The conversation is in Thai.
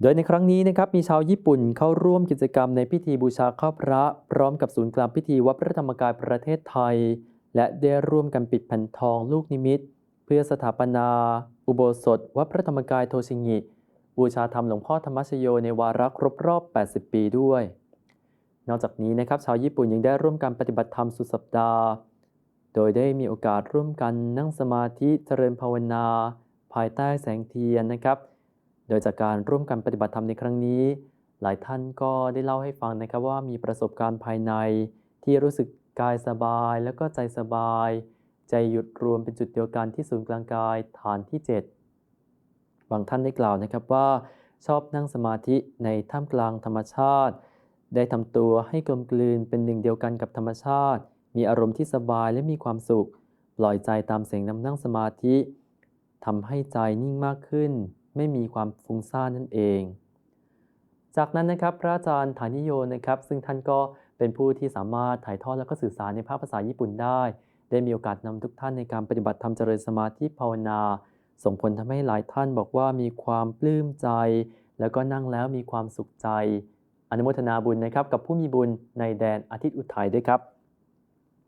โดยในครั้งนี้นะครับมีชาวญี่ปุ่นเข้าร่วมกิจกรรมในพิธีบูชาข้าพระ พร้อมกับศูนย์กลางพิธีวัดพระธรรมกายประเทศไทย และได้ร่วมกันปิดแผ่นทองลูกนิมิต เพื่อสถาปนา อุโบสถ วัดพระธรรมกายโทชิงิ บูชาธรรมหลวงพ่อธรรมชโยในวาระครบรอบ 80 ปีด้วย นอกจากนี้นะครับชาวญี่ปุ่นยังได้ร่วมกันปฏิบัติธรรมสุดสัปดาห์ โดยได้มีโอกาสร่วมกันนั่งสมาธิเจริญภาวนา ภายใต้แสงเทียนนะครับ โดยจากการร่วมกันปฏิบัติธรรมในครั้งนี้ หลายท่านก็ได้เล่าให้ฟังนะครับว่ามีประสบการณ์ภายใน ที่รู้สึกกายสบายแล้วก็ใจสบาย ใจหยุดรวมเป็นจุดเดียวกันที่ศูนย์กลางกายฐานที่ 7 บางท่านได้กล่าวนะครับว่า ชอบนั่งสมาธิในท่ามกลางธรรมชาติ ได้ทำตัวให้กลมกลืนเป็นหนึ่งเดียวกันกับธรรมชาติ มีอารมณ์ที่สบายและมีความสุข ปล่อยใจตามเสียงนำนั่งสมาธิทำให้ใจนิ่งมากขึ้น ไม่มีความฟุ้งซ่านนั่นเอง จากนั้นนะครับพระอาจารย์ฐานิโยนะครับซึ่งท่านก็เป็นผู้ที่สามารถถ่ายทอดและก็สื่อสารในภาษาญี่ปุ่นได้ ได้มีโอกาสนำทุกท่านในการปฏิบัติธรรมเจริญสมาธิภาวนา ส่งผลทำให้หลายท่านบอกว่ามีความปลื้มใจ แล้วก็นั่งแล้วมีความสุขใจ อนุโมทนาบุญนะครับกับผู้มีบุญในแดนอาทิตย์อุทัยด้วยครับ